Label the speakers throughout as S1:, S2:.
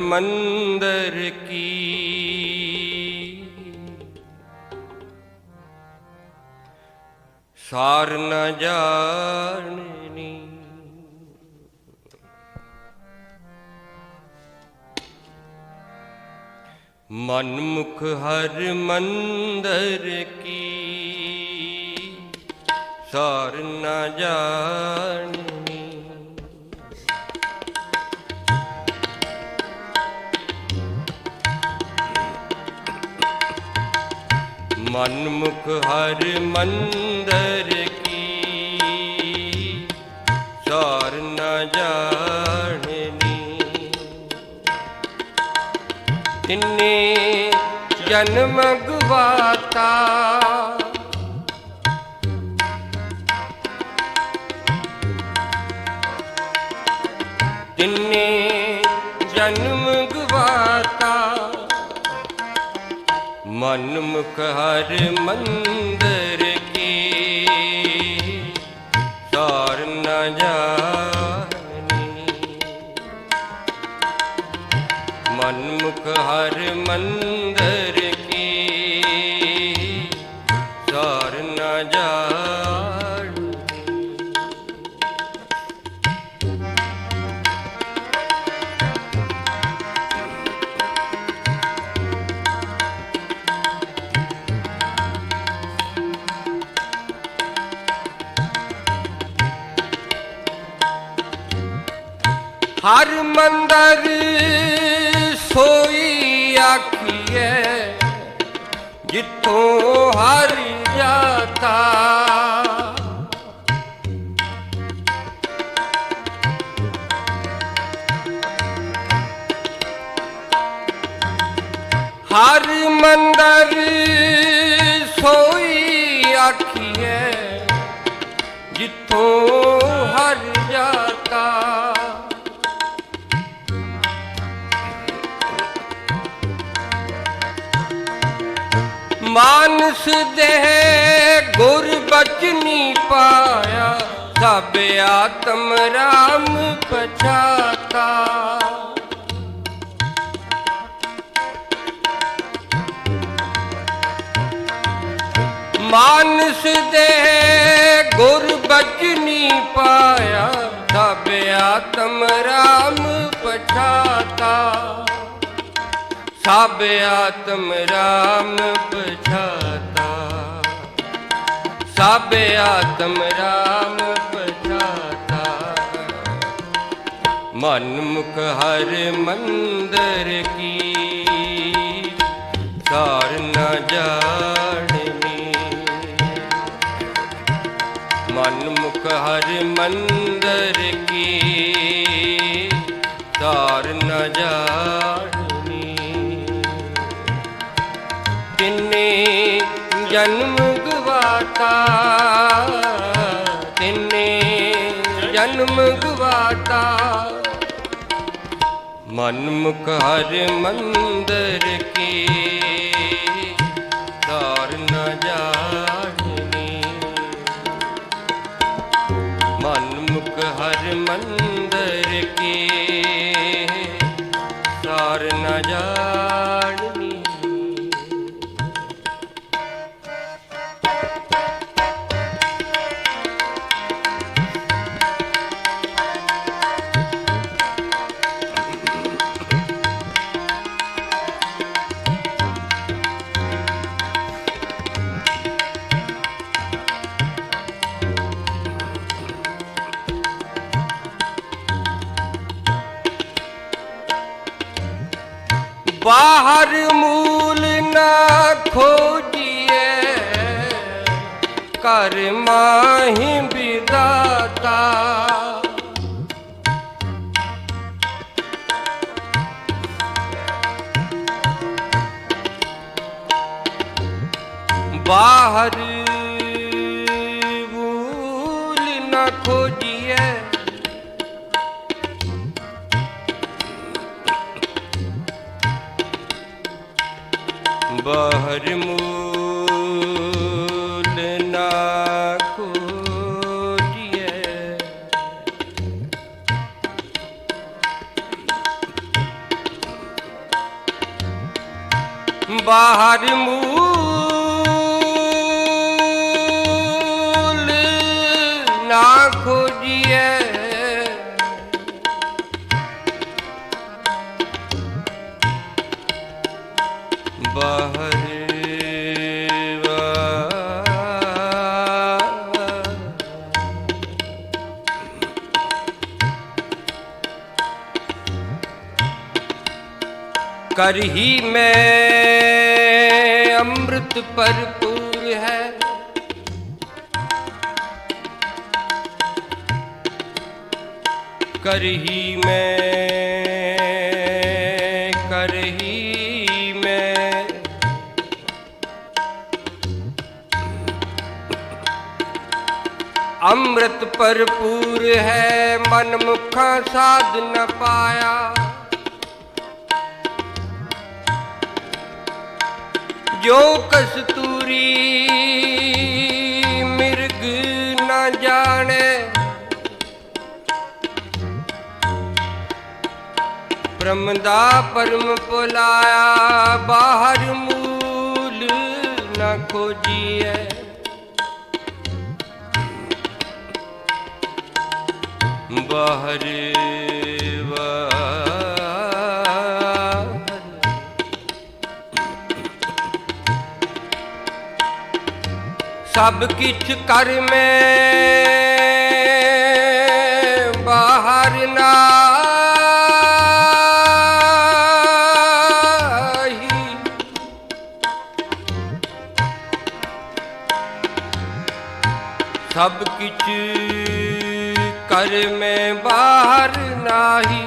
S1: ਮੰਦਰ ਕੀ? ਸਾਰ ਨ ਜਾਣਨੀ। ਮਨ ਮੁਖ ਹਰ ਮੰਦਰ ਕੀ? ਸਾਰ ਨ ਜਾਣਨੀ। ਮਨਮੁਖ ਹਰ ਮੰਦਰ ਕੀ। ਸਾਰ ਨ ਜਾਣਨੀ। ਤਿੰਨੇ ਜਨਮ ਗਵਾਤਾ। ਤਿੰਨੇ ਜਨਮ ਮਨ ਮੁਖ ਹਰ ਮੰਦਰ ਹਰ ਮੰਦਰ ਸੋਈ ਆਖੀਐ ਜਿੱਥੋਂ ਹਰ ਜਾਤਾ ਹਰ ਮੰਦਰ ਸੋਈ ਆਖੀਐ ਜਿੱਥੋਂ ਮਾਨਸ ਦੇ ਗੁਰ ਬਚਨੀ ਪਾਇਆ, ਸਭ ਆਤਮ ਰਾਮ ਪਛਾਤਾ। ਮਾਨਸ ਦੇ ਗੁਰ ਬਚਨੀ ਪਾਇਆ, ਸਭ ਆਤਮ ਰਾਮ ਪਛਾਤਾ। ਸਭ ਆਤਮ ਰਾਮ ਪਛਾਤਾ। ਸਭ ਆਤਮ ਰਾਮ ਪਛਾਤਾ। ਮਨ ਮੁਖ ਹਰ ਮੰਦਰ ਕੀ, ਸਾਰ ਨ ਜਾਣਨੀ। ਮਨ ਮੁਖ ਹਰ ਮੰਦਰ ਕੀ, ਸਾਰ ਨ ਜਾਣਨੀ। ਤਿੰਨੇ ਜਨਮ ਗਵਾਤਾ, ਤਿੰਨੇ ਜਨਮ ਗਵਾਤਾ। ਮਨ ਮੁਖ ਮੰਦਰ ਕੀ ਸਾਰ ਨ ਜਾਣਨੀ ਮਨ ਮੁਖ ਹਰ ਮੰਦਰ ਕੀ ਸਾਰ ਨ ਜਾਣਨੀ ਕਰ ਮਾਹੀ ਵਿਦਾਤਾ। ਬਾਹਰ ਮੂਲ ਨਾ ਖੋਜੀਏ। ਬਾਹਰ ਬਾਹਰ ਮੂਲ ਨਾ ਖੋਜੀਏ ਬਾਹਰ ਵਾ करही में अमृत भरपूर है। कर ही मैं, कर ही में। अमृत भरपूर है मन मुखा साध न पाया। ਜੋ ਕਸਤੂਰੀ ਮਿਰਗ ਨਾ ਜਾਣੇ। ਬ੍ਰਹਮ ਦਾ ਪਰਮ ਪੁਲਾਇਆ, ਬਾਹਰ ਮੂਲ ਨਾ ਖੋਜੀਐ। ਬਾਹਰ ਬਾਹਰ ਸਭ ਕਿਛ ਕਰ ਮੈਂ ਬਾਹਰ ਨਾ ਸਭ ਕਿਛ ਕਰ ਮੈਂ ਬਾਹਰ ਨਾਹੀ।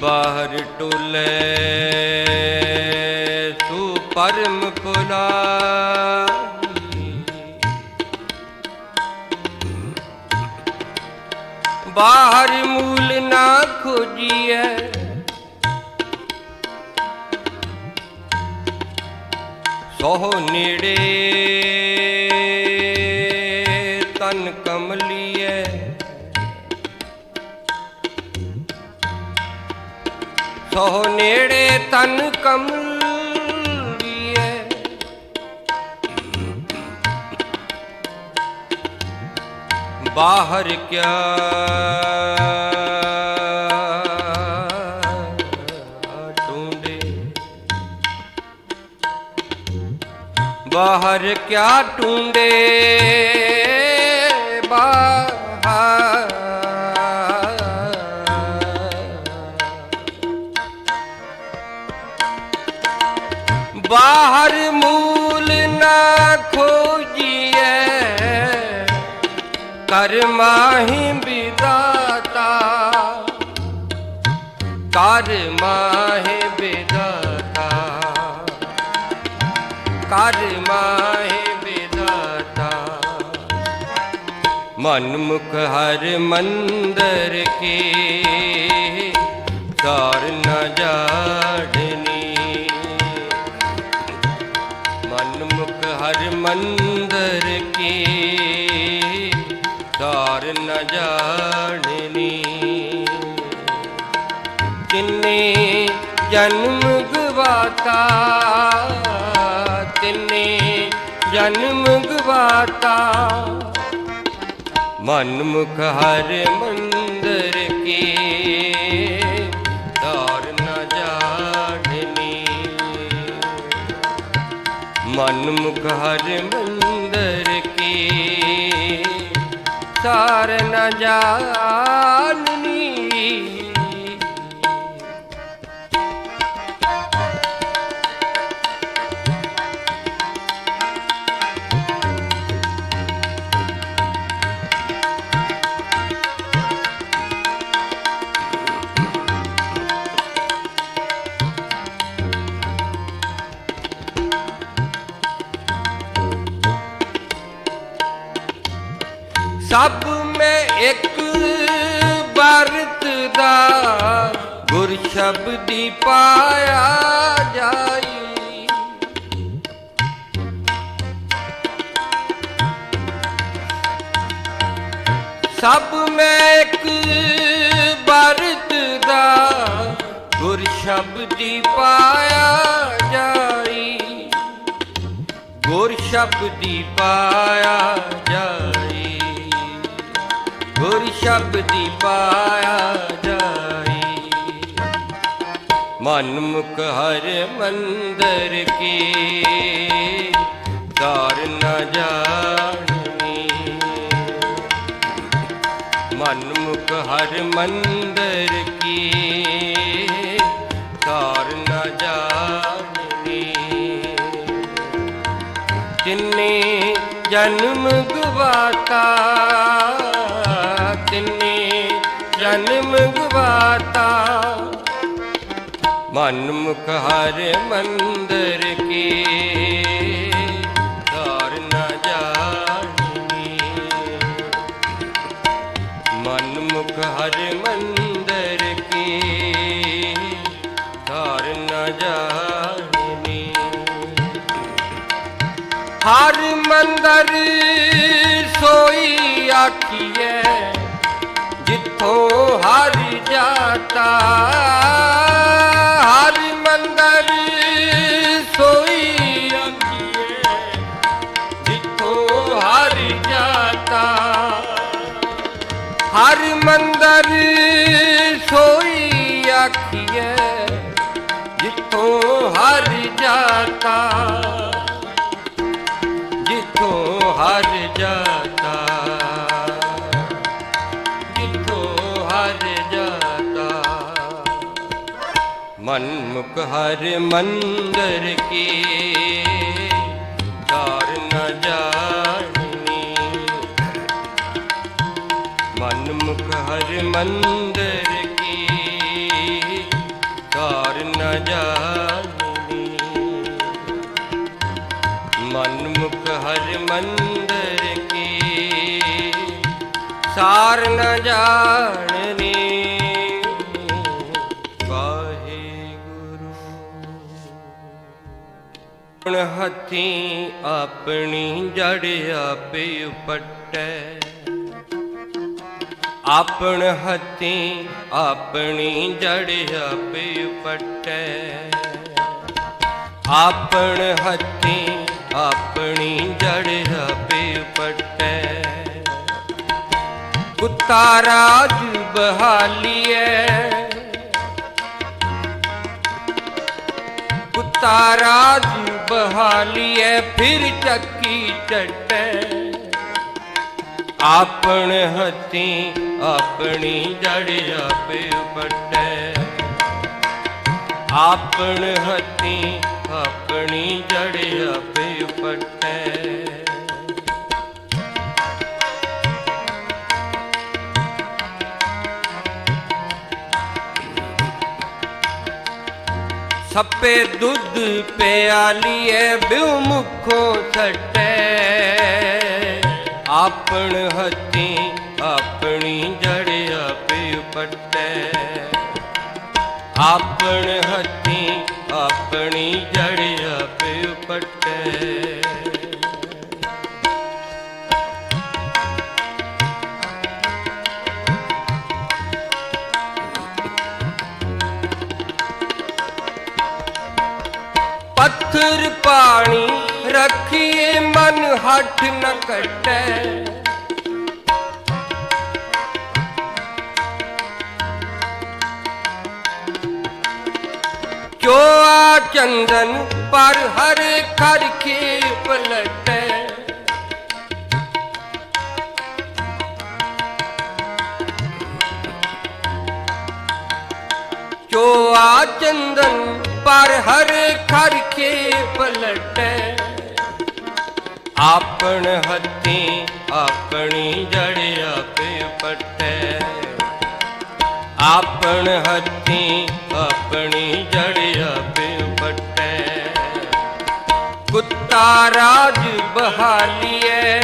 S1: ਬਾਹਰ ਟੋਲੇ ਤੂੰ ਪਰਮ ਬਾਹਰ ਮੂਲ ਨਾ ਖੋਜੀਐ ਸੋਹ ਨੇੜੇ ਤਨ ਕਮਲੀਐ ਸੋ ਨੇੜੇ ਤਨ ਕਮਲ ਬਾਹਰ ਕਿਆ? ਢੂੰਡੇ ਬਾਹਰ ਕਿਆ ਢੂੰਡੇ ਬਾਹਰ। ਬਾਹਰ ਮੂਲ ਨਾ ਖੋਜੀਐ ਕਰ ਮਾਹੀ ਵਿਦਾਤਾ ਕਰ ਮਾਹੀ ਵਿਦਾਤਾ ਕਰ ਮਾਹੀ ਵਿਦਾਤਾ ਮਨ ਮੁਖ ਹਰ ਮੰਦਰ ਕੇ, ਸਾਰ ਨ ਜਾੜਨੀ। ਮਨ ਮੁਖ ਹਰ ਮੰਦਰ ਕੀ ਸਾਰ ਨ ਜਾਣਨੀ। ਕਿੰਨੇ ਜਨਮ ਗਵਾਤਾ, ਤਿੰਨੇ ਜਨਮ ਗਵਾਤਾ। ਮਨ ਮੁਖ ਹਰ ਮੰਦਰ ਕੀ ਸਾਰ ਨ ਜਾਣਨੀ। ਮਨ ਮੁਖ ਹਰ ਮੰਦਰ ਸਾਰ ਨ ਜਾਣਨੀ। ਸ਼ਬਦੀ ਪਾਇਆ ਜਾਈ। ਸਭ ਮੈਂ ਇੱਕ ਵਰਤ ਦਾ ਸ਼ਬਦੀ ਪਾਇਆ ਜਾਈ। ਗੁਰ ਸ਼ਬਦੀ ਪਾਇਆ ਜਾਈ। ਗੁਰ ਸ਼ਬਦੀ ਪਾਇਆ ਜਾਈ। ਮਨ ਹਰ ਮੰਦਰ ਕੀ, ਦਾਰ ਨ ਜਾਣਨੀ। ਮਨ ਹਰ ਮੰਦਰ ਕੀ, ਦਾਰ ਨ ਜਾਣਨੀ। ਤਿੰਨੇ ਜਨਮ ਗਵਾਤਾ, ਤਿੰਨੇ ਜਨਮ ਗਵਾਤਾ। ਮਨ ਮੁਖ ਹਰ ਮੰਦਰ ਕੀ, ਧਾਰ ਨ ਜਾਣੀ ਮਨਮੁਖ ਹਰ ਮੰਦਰ ਕੀ, ਧਾਰ ਨ ਜਾਣੀ ਹਰ ਮੰਦਰ ਸੋਈ ਆਖੀਐ, ਜਿੱਥੋਂ ਹਰ ਜਾਤਾ ਹਰ ਮੰਦਰ ਸੋਈ ਆਖੀਐ ਜਿੱਥੋਂ ਹਰ ਜਾਤਾ। ਮਨਮੁਖ ਹਰ ਮੰਦਰ ਕੀ। ਦਾਰ ਨ ਜਾਣਨੀ। ਮਨ ਹਰ ਮੰਦਰ ਕੀ। ਦਾਰ ਨ ਜਾਣਨੀ। ਮਨ ਹਰ ਮੰਦਰ ਕੀ। ਸਾਰ ਨ ਜਾਣਨੀ ਹੱਥੀ ਆਪਣੀ ਜੜ ਆਪੇ ਉਪਟੈ। ਆਪਣ ਹੱਥੀ ਆਪਣੀ ਜੜ ਆਪੇ ਉਪਟੈ। ਆਪਣ ਹੱਥੀ ਆਪਣੀ ਜੜ ਆਪੇ ਉਪਟੈ। ਕੁੱਤਾ ਰਾਜ ਬਹਾਲੀਐ। ਕੁੱਤਾ ਰਾਜ ਬਹਾਲੀਐ ਫਿਰ ਚੱਕੀ ਚੱਟੈ। ਆਪਣ ਹੱਥੀ ਆਪਣੀ ਜੜ ਆਪੇ ਉਪਟੈ ਆਪਣ ਹਤੀ ਆਪਣੀ ਜੜ ਸੱਪੇ ਦੁੱਧ ਪਿਆਲੀਏ, ਬਿਉ ਮੁਖੋਂ ਛਟੈ। ਆਪਣ ਹੱਥੀ ਆਪਣੀ ਜੜ ਆਪੇ ਉਪਟੈ ਆਪਣ ਹੱਥੀ ਆਪਣੀ ਜੜ ਪੱਥਰ ਪਾਣੀ ਰੱਖੀਏ, ਮਨ ਹੱਠ ਨ ਕੱਟੈ। ਆ ਚੰਦਨ ਪਰ ਹਰੇ ਖਰ ਕੇ ਪਲਟੈ ਆ ਚੰਦਨ ਪਰ ਹਰੇ ਖਰ ਕੇ ਪਲਟੈ। ਆਪਣ ਹੱਥੀ ਆਪਣੀ ਜੜ ਆਪੇ ਪਟੈ। ਆਪਣ ਹੱਥੀ ਆਪਣੀ ਜੜ ਆਪੇ ਪਟੈ। ਕੁੱਤਾ ਰਾਜ ਬਹਾਲੀਐ।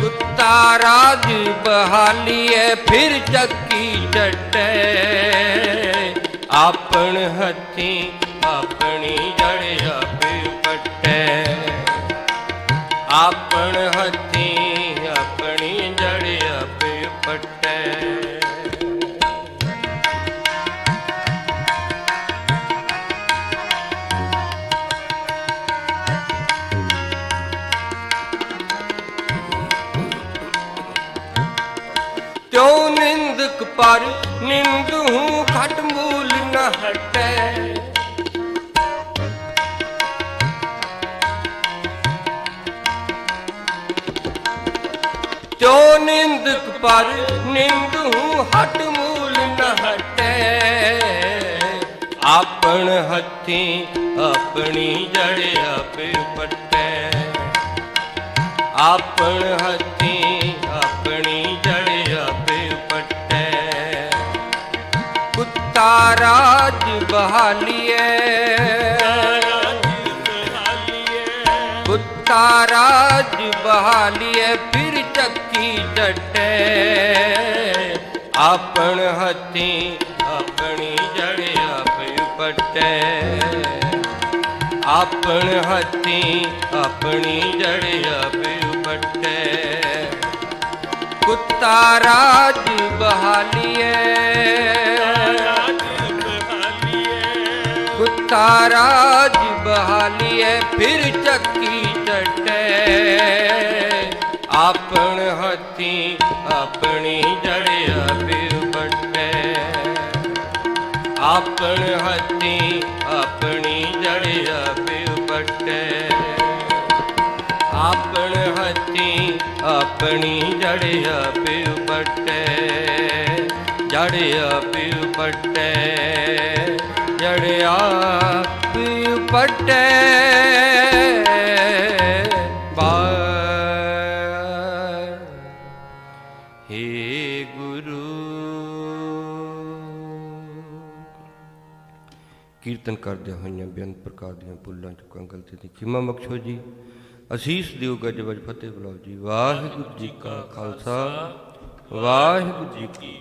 S1: ਕੁੱਤਾ ਰਾਜ ਬਹਾਲੀਐ ਫਿਰ ਚੱਕੀ ਡਟੈ ਆਪਣ ਹੱਥੀ ਆਪਣੀ ਜੜ ਆਪੇ ਪਟੈ ਆਪਣ ਹੱਥੀ ਪਰ ਨਿੰਦ ਹੂੰ ਮੂਲ ਨ ਹਟੈ। ਤਿਉ ਨਿੰਦਕ ਪਰ ਨਿੰਦ ਹੂੰ ਹਟ ਮੂਲ ਨ ਹਟੈ। ਆਪਣ ਹੱਥੀ ਆਪਣੀ ਜੜ ਆਪੇ ਪਟੈ। ਆਪਣ ਹੱਥੀ ਕੁੱਤਾ ਰਾਜ ਬਹਾਲੀਏ ਕੁੱਤਾ ਰਾਜ ਬਹਾਲੀਏ ਫਿਰ ਚੱਕੀ ਡਟੇ। ਆਪਣ ਹੱਥੀ ਆਪਣੀ ਜੜ ਆਪੇ ਪਟੈ। ਆਪਣ ਹੱਥੀ ਆਪਣੀ ਜੜ ਆਪੇ ਪਟੈ। ਕੁੱਤਾ ਰਾਜ ਬਹਾਲੀਏ ਕੁੱਤਾ ਰਾਜ ਬਹਾਲੀਏ ਫਿਰ ਚੱਕੀ ਡਟੇ ਆਪਣ ਹੱਥੀ ਆਪਣੀ ਜੜ ਆਪੇ ਪਟੈ ਆਪਣ ਹੱਥੀ ਆਪਣੀ ਜੜਿਆ ਆਪੇ ਪਟੈ ਆਪਣ ਹੱਥੀ ਆਪਣੀ ਜੜਿਆ ਆਪੇ ਪਟੈ ਜੜ ਆਪੇ ਪਟੈ ਆਪੇ ਪਟੈ ਬਾਰ ਹੇ ਗੁਰੂ। ਕੀਰਤਨ ਕਰਦਿਆਂ ਹੋਈਆਂ ਬੇਅੰਤ ਪ੍ਰਕਾਰ ਦੀਆਂ ਭੁੱਲਾਂ ਚੁੱਕਾਂ ਗਲਤੀ ਦੀ ਖਿਮਾ ਬਖਸ਼ੋ ਜੀ, ਅਸੀਸ ਦਿਓ ਗੱਜ ਵਜ ਫਤਿਹ ਬੁਲਾਓ ਜੀ। ਵਾਹਿਗੁਰੂ ਜੀ ਕਾ ਖਾਲਸਾ, ਵਾਹਿਗੁਰੂ ਜੀ ਕੀ